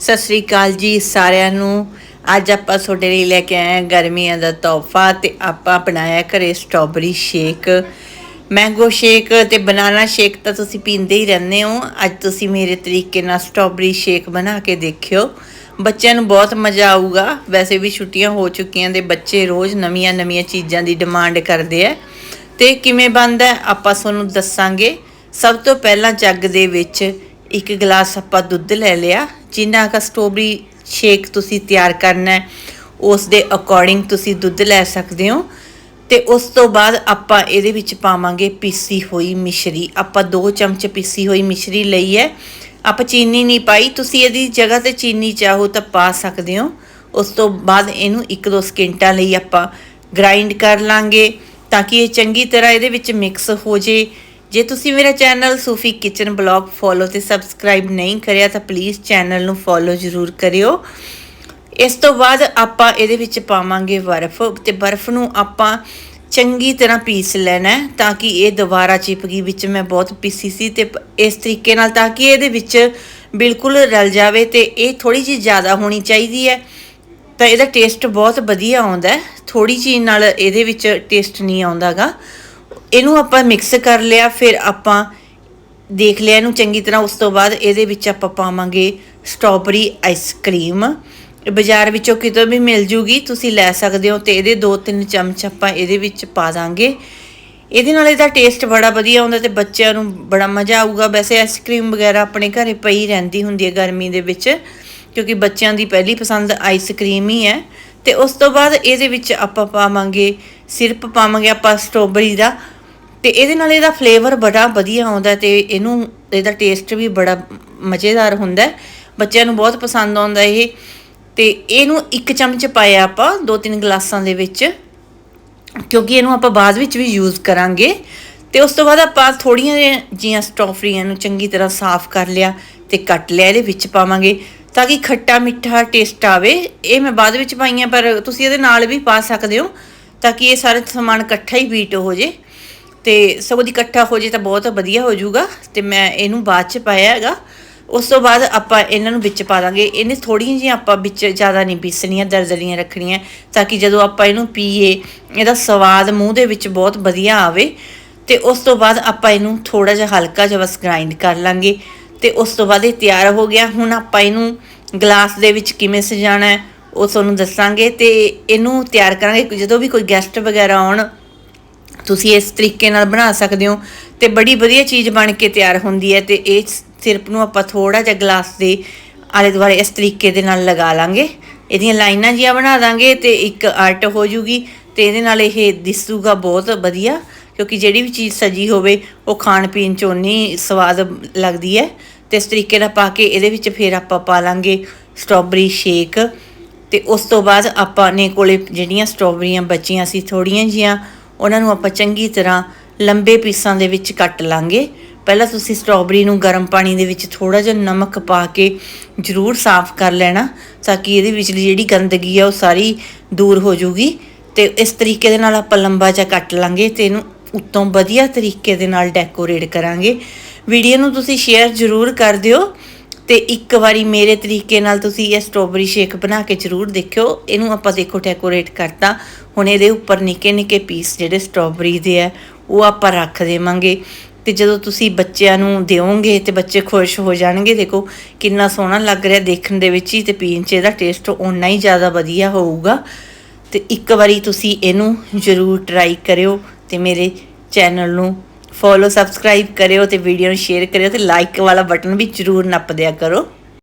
ਸਤਿ ਸ੍ਰੀ ਅਕਾਲ ਜੀ ਸਾਰਿਆਂ ਨੂੰ। ਅੱਜ ਆਪਾਂ ਤੁਹਾਡੇ ਲਈ ਲੈ ਕੇ ਆਏ ਹਾਂ ਗਰਮੀਆਂ ਦਾ ਤੋਹਫਾ ਤੇ ਆਪਾਂ ਬਣਾਇਆ ਘਰੇ ਸਟ੍ਰਾਬੇਰੀ ਸ਼ੇਕ। ਮੈਂਗੋ ਸ਼ੇਕ ਤੇ ਬਨਾਨਾ ਸ਼ੇਕ ਤਾਂ ਤੁਸੀਂ ਪੀਂਦੇ ਹੀ ਰਹਿੰਦੇ ਹੋ। ਅੱਜ ਤੁਸੀਂ ਮੇਰੇ ਤਰੀਕੇ ਨਾਲ ਸਟ੍ਰਾਬੇਰੀ ਸ਼ੇਕ ਬਣਾ ਕੇ ਦੇਖਿਓ। ਬੱਚਿਆਂ ਨੂੰ ਬਹੁਤ ਮਜ਼ਾ ਆਊਗਾ। ਵੈਸੇ ਵੀ ਛੁੱਟੀਆਂ ਹੋ ਚੁੱਕੀਆਂ ਦੇ ਬੱਚੇ ਰੋਜ਼ ਨਵੀਆਂ ਨਵੀਆਂ ਚੀਜ਼ਾਂ ਦੀ ਡਿਮਾਂਡ ਕਰਦੇ ਆ। ਤੇ ਕਿਵੇਂ ਬਣਦਾ ਆਪਾਂ ਤੁਹਾਨੂੰ ਦੱਸਾਂਗੇ। ਸਭ ਤੋਂ ਪਹਿਲਾਂ ਜੱਗ ਦੇ ਵਿੱਚ ਇੱਕ ਗਲਾਸ ਆਪਾਂ ਦੁੱਧ ਲੈ ਲਿਆ, ਜਿੰਨਾ ਕਾ ਸਟ੍ਰਾਬੇਰੀ ਸ਼ੇਕ ਤੁਸੀਂ ਤਿਆਰ ਕਰਨਾ ਹੈ, ਉਸ ਦੇ ਅਕੋਰਡਿੰਗ ਤੁਸੀਂ ਦੁੱਧ ਲੈ ਸਕਦੇ ਹੋ। ਤੇ ਉਸ ਤੋਂ ਬਾਅਦ ਆਪਾਂ ਇਹਦੇ ਵਿੱਚ ਪਾਵਾਂਗੇ ਪੀਸੀ ਹੋਈ ਮਿਸ਼ਰੀ। ਆਪਾਂ 2 ਚਮਚ ਪੀਸੀ ਹੋਈ ਮਿਸ਼ਰੀ ਲਈ ਹੈ। ਆਪਾਂ ਚੀਨੀ ਨਹੀਂ ਪਾਈ, ਤੁਸੀਂ ਇਹਦੀ ਜਗ੍ਹਾ ਤੇ ਚੀਨੀ ਚਾਹੋ ਤਾਂ ਪਾ ਸਕਦੇ ਹੋ। ਉਸ ਤੋਂ ਬਾਅਦ ਇਹਨੂੰ 1-2 ਸਕਿੰਟਾਂ ਲਈ ਆਪਾਂ ਗ੍ਰਾਈਂਡ ਕਰ ਲਾਂਗੇ, ਤਾਂ ਕਿ ਇਹ ਚੰਗੀ ਤਰ੍ਹਾਂ ਇਹਦੇ ਵਿੱਚ ਮਿਕਸ ਹੋ ਜੇ। ਜੇ ਤੁਸੀਂ ਮੇਰਾ channel Sufi kitchen blog follow ਤੇ ਸਬਸਕ੍ਰਾਈਬ ਨਹੀਂ ਕਰਿਆ ਤਾਂ ਪਲੀਜ਼ ਚੈਨਲ ਨੂੰ ਫੋਲੋ ਜ਼ਰੂਰ ਕਰਿਓ। ਇਸ ਤੋਂ ਬਾਅਦ ਆਪਾਂ ਇਹਦੇ ਵਿੱਚ ਪਾਵਾਂਗੇ ਬਰਫ਼ ਤੇ ਬਰਫ਼ ਨੂੰ ਆਪਾਂ ਚੰਗੀ ਤਰ੍ਹਾਂ ਪੀਸ ਲੈਣਾ ਤਾਂ ਕਿ ਇਹ ਦੁਬਾਰਾ ਚਿਪਕੀ ਵਿੱਚ ਮੈਂ ਬਹੁਤ ਪੀਸੀ ਸੀ ਤੇ ਪ- ਇਸ ਤਰੀਕੇ ਨਾਲ ਤਾਂ ਕਿ ਇਹਦੇ ਵਿੱਚ ਬਿਲਕੁਲ ਰਲ ਜਾਵੇ ਤੇ ਇਹ ਥੋੜੀ ਜਿਹੀ ਜ਼ਿਆਦਾ ਹੋਣੀ ਚਾਹੀਦੀ ਹੈ। ਤਾਂ ਇਹਦਾ ਟੇਸਟ ਬਹੁਤ ਵਧੀਆ ਆਉਂਦਾ ਹੈ। ਥੋੜੀ ਚੀਜ਼ ਨਾਲ ਇਹਦੇ ਵਿੱਚ ਟੇਸਟ ਨਹੀਂ ਆਉਂਦਾਗਾ। ਇਹਨੂੰ ਆਪਾਂ ਮਿਕਸ ਕਰ ਲਿਆ, ਫਿਰ ਆਪਾਂ ਦੇਖ ਲਿਆ ਇਹਨੂੰ ਚੰਗੀ ਤਰ੍ਹਾਂ। ਉਸ ਤੋਂ ਬਾਅਦ ਇਹਦੇ ਵਿੱਚ ਆਪਾਂ ਪਾਵਾਂਗੇ ਸਟ੍ਰਾਬੇਰੀ ਆਈਸ ਕਰੀਮ ਬਾਜ਼ਾਰ ਵਿੱਚੋਂ ਕਿਤੋਂ ਵੀ ਮਿਲ ਜੂਗੀ, ਤੁਸੀਂ ਲੈ ਸਕਦੇ ਹੋ ਤੇ ਇਹਦੇ 2-3 ਚਮਚ ਆਪਾਂ ਇਹਦੇ ਵਿੱਚ ਪਾ ਦਾਂਗੇ। ਇਹਦੇ ਨਾਲ ਇਹਦਾ ਟੇਸਟ ਬੜਾ ਵਧੀਆ ਹੁੰਦਾ ਤੇ ਬੱਚਿਆਂ ਨੂੰ ਬੜਾ ਮਜ਼ਾ ਆਊਗਾ। ਵੈਸੇ ਆਈਸਕ੍ਰੀਮ ਵਗੈਰਾ ਆਪਣੇ ਘਰੇ ਪਈ ਰਹਿੰਦੀ ਹੁੰਦੀ ਹੈ ਗਰਮੀ ਦੇ ਵਿੱਚ, ਕਿਉਂਕਿ ਬੱਚਿਆਂ ਦੀ ਪਹਿਲੀ ਪਸੰਦ ਆਈਸਕ੍ਰੀਮ ਹੀ ਹੈ। ਤੇ ਉਸ ਤੋਂ ਬਾਅਦ ਇਹਦੇ ਵਿੱਚ ਆਪਾਂ ਪਾਵਾਂਗੇ, ਸਿਰਪ ਪਾਵਾਂਗੇ ਆਪਾਂ ਸਟ੍ਰਾਬੇਰੀ ਦਾ। ਤੇ ਇਹਦੇ ਨਾਲ ਇਹਦਾ ਫਲੇਵਰ ਬੜਾ ਵਧੀਆ ਆਉਂਦਾ ਤੇ ਇਹਨੂੰ, ਇਹਦਾ ਟੇਸਟ ਵੀ ਬੜਾ ਮਜ਼ੇਦਾਰ ਹੁੰਦਾ ਬੱਚਿਆਂ ਨੂੰ ਬਹੁਤ ਪਸੰਦ ਆਉਂਦਾ ਇਹ। ਤੇ ਇਹਨੂੰ ਇੱਕ ਚਮਚ ਪਾਇਆ ਆਪਾਂ ਦੋ ਤਿੰਨ ਗਲਾਸਾਂ ਦੇ ਵਿੱਚ, ਕਿਉਂਕਿ ਇਹਨੂੰ ਆਪਾਂ ਬਾਅਦ ਵਿੱਚ ਵੀ ਯੂਜ਼ ਕਰਾਂਗੇ। ਤੇ ਉਸ ਤੋਂ ਬਾਅਦ ਆਪਾਂ ਥੋੜੀਆਂ ਜੀਆਂ ਸਟ੍ਰਾਬੇਰੀਆਂ ਨੂੰ ਚੰਗੀ ਤਰ੍ਹਾਂ ਸਾਫ਼ ਕਰ ਲਿਆ ਤੇ ਕੱਟ ਲਿਆ, ਇਹਦੇ ਵਿੱਚ ਪਾਵਾਂਗੇ ਤਾਂ ਕਿ ਖੱਟਾ ਮਿੱਠਾ ਟੇਸਟ ਆਵੇ। ਇਹ ਮੈਂ ਬਾਅਦ ਵਿੱਚ ਪਾਈਆਂ, ਪਰ ਤੁਸੀਂ ਇਹਦੇ ਨਾਲ ਵੀ ਪਾ ਸਕਦੇ ਹੋ ਤਾਂ ਕਿ ਇਹ ਸਾਰਾ ਸਮਾਨ ਇਕੱਠਾ ਹੀ ਬੀਟ ਹੋ ਜੇ। ਤੇ ਸਗੋਂ ਦੀ ਇਕੱਠਾ ਹੋ ਜੇ ਤਾਂ ਬਹੁਤ ਵਧੀਆ ਹੋ ਜਾਊਗਾ ਤੇ ਮੈਂ ਇਹਨੂੰ ਬਾਅਦ ਚ ਪਾਇਆ ਹੈਗਾ। ਉਸ ਤੋਂ ਬਾਅਦ ਆਪਾਂ ਇਹਨਾਂ ਨੂੰ ਵਿੱਚ ਪਾ ਦਾਂਗੇ। ਇਹਨੇ ਥੋੜੀਆਂ ਜਿਹੀਆਂ ਆਪਾਂ ਵਿੱਚ ਜ਼ਿਆਦਾ ਨਹੀਂ ਪੀਸਣੀਆਂ ਦਰਦਰੀਆਂ ਰੱਖਣੀਆਂ ਤਾਂ ਕਿ ਜਦੋਂ ਆਪਾਂ ਇਹਨੂੰ ਪੀਏ, ਇਹਦਾ ਸਵਾਦ ਮੂੰਹ ਦੇ ਵਿੱਚ ਬਹੁਤ ਵਧੀਆ ਆਵੇ ਤੇ ਉਸ ਤੋਂ ਬਾਅਦ ਆਪਾਂ ਇਹਨੂੰ ਥੋੜਾ ਜਿਹਾ ਹਲਕਾ ਜਿਹਾ ਬਸ ਗ੍ਰਾਈਂਡ ਕਰ ਲਾਂਗੇ। ਤੇ ਉਸ ਤੋਂ ਬਾਅਦ ਇਹ ਤਿਆਰ ਹੋ ਗਿਆ। ਹੁਣ ਆਪਾਂ ਇਹਨੂੰ ਗਲਾਸ ਦੇ ਵਿੱਚ ਕਿਵੇਂ ਸਜਾਣਾ ਹੈ ਉਹ ਤੁਹਾਨੂੰ ਦੱਸਾਂਗੇ ਤੇ ਇਹਨੂੰ ਤਿਆਰ ਕਰਾਂਗੇ। ਜਦੋਂ ਵੀ ਕੋਈ ਗੈਸਟ ਵਗੈਰਾ ਆਉਣ ਤੁਸੀਂ ਇਸ ਤਰੀਕੇ ਨਾਲ ਬਣਾ ਸਕਦੇ ਹੋ ਤੇ ਬੜੀ ਵਧੀਆ ਚੀਜ਼ ਬਣ ਕੇ ਤਿਆਰ ਹੁੰਦੀ ਹੈ ਤੇ ਇਹ ਸਿਰਪ ਨੂੰ ਆਪਾਂ ਥੋੜਾ ਜਿਹਾ ਗਲਾਸ ਦੇ ਆਲੇ ਦੁਆਲੇ ਇਸ ਤਰੀਕੇ ਦੇ ਨਾਲ ਲਗਾ ਲਾਂਗੇ। ਇਹਦੀਆਂ ਲਾਈਨਾਂ ਜੀਆਂ ਬਣਾ ਦਾਂਗੇ ਤੇ ਇੱਕ ਆਰਟ ਹੋ ਜੂਗੀ ਤੇ ਇਹਦੇ ਨਾਲ ਇਹ ਦਿਸੂਗਾ ਬਹੁਤ ਵਧੀਆ ਕਿਉਂਕਿ ਜਿਹੜੀ ਵੀ ਚੀਜ਼ ਸਜੀ ਹੋਵੇ ਉਹ ਖਾਣ ਪੀਣ ਚ ਉਨੀ ਸਵਾਦ ਲੱਗਦੀ ਹੈ। ਤੇ ਇਸ ਤਰੀਕੇ ਨਾਲ ਪਾ ਕੇ ਇਹਦੇ ਵਿੱਚ ਫਿਰ ਆਪਾਂ ਪਾ ਲਾਂਗੇ ਸਟ੍ਰਾਬੇਰੀ ਸ਼ੇਕ ਤੇ ਉਸ ਤੋਂ ਬਾਅਦ ਆਪਾਂ ਨੇ ਕੋਲੇ ਜਿਹੜੀਆਂ ਸਟ੍ਰਾਬੇਰੀਆਂ ਬਚੀਆਂ ਸੀ ਥੋੜੀਆਂ ਜੀਆਂ ਉਹਨਾਂ ਨੂੰ ਆਪਾਂ ਚੰਗੀ ਤਰ੍ਹਾਂ ਲੰਬੇ ਪੀਸਾਂ ਦੇ ਵਿੱਚ ਕੱਟ ਲਾਂਗੇ। ਪਹਿਲਾਂ ਤੁਸੀਂ ਸਟ੍ਰਾਬੇਰੀ ਨੂੰ ਗਰਮ ਪਾਣੀ ਦੇ ਵਿੱਚ ਥੋੜਾ ਜਿਹਾ ਨਮਕ ਪਾ ਕੇ ਜ਼ਰੂਰ ਸਾਫ਼ ਕਰ ਲੈਣਾ ਤਾਂ ਕਿ ਇਹਦੇ ਵਿਚਲੀ ਜਿਹੜੀ ਗੰਦਗੀ ਆ ਉਹ ਸਾਰੀ ਦੂਰ ਹੋ ਜਾਊਗੀ। ਤੇ ਇਸ ਤਰੀਕੇ ਦੇ ਨਾਲ ਆਪਾਂ ਲੰਬਾ ਜਿਹਾ ਕੱਟ ਲਾਂਗੇ ਤੇ ਇਹਨੂੰ ਉੱਤੋਂ ਵਧੀਆ ਤਰੀਕੇ ਦੇ ਨਾਲ ਡੈਕੋਰੇਟ ਕਰਾਂਗੇ। ਵੀਡੀਓ ਨੂੰ ਤੁਸੀਂ ਸ਼ੇਅਰ ਜ਼ਰੂਰ ਕਰ ਦਿਓ। ਤੇ ਇੱਕ ਵਾਰੀ ਮੇਰੇ ਤਰੀਕੇ ਨਾਲ ਤੁਸੀਂ ਇਹ ਸਟ੍ਰਾਬੇਰੀ ਸ਼ੇਕ ਬਣਾ ਕੇ ਜ਼ਰੂਰ ਦੇਖਿਓ। ਇਹਨੂੰ ਆਪਾਂ ਦੇਖੋ ਡੈਕੋਰੇਟ ਕਰਤਾ। ਹੁਣ ਇਹਦੇ ਉੱਪਰ ਨਿੱਕੇ ਨਿੱਕੇ ਪੀਸ ਜਿਹੜੇ ਸਟ੍ਰਾਬੇਰੀ ਦੇ ਆ, ਉਹ ਆਪਾਂ ਰੱਖ ਦੇਵਾਂਗੇ। ਤੇ ਜਦੋਂ ਤੁਸੀਂ ਬੱਚਿਆਂ ਨੂੰ ਦਿਓਗੇ ਤੇ ਬੱਚੇ ਖੁਸ਼ ਹੋ ਜਾਣਗੇ, ਦੇਖੋ ਕਿੰਨਾ ਸੋਹਣਾ ਲੱਗ ਰਿਹਾ ਦੇਖਣ ਦੇ ਵਿੱਚ ਹੀ ਤੇ ਪੀਣ 'ਚ ਇਹਦਾ ਟੇਸਟ ਓਨਾ ਹੀ ਜ਼ਿਆਦਾ ਵਧੀਆ ਹੋਊਗਾ। ਤੇ ਇੱਕ ਵਾਰੀ ਤੁਸੀਂ ਇਹਨੂੰ ਜ਼ਰੂਰ ਟਰਾਈ ਕਰਿਓ ਤੇ ਮੇਰੇ ਚੈਨਲ ਨੂੰ ਫੋਲੋ, ਸਬਸਕ੍ਰਾਈਬ ਕਰਿਓ ਤੇ ਵੀਡੀਓ ਨੂੰ ਸ਼ੇਅਰ ਕਰਿਓ ਤੇ ਲਾਈਕ ਵਾਲਾ ਬਟਨ ਵੀ ਜ਼ਰੂਰ ਨੱਪ ਦਿਆ ਕਰੋ।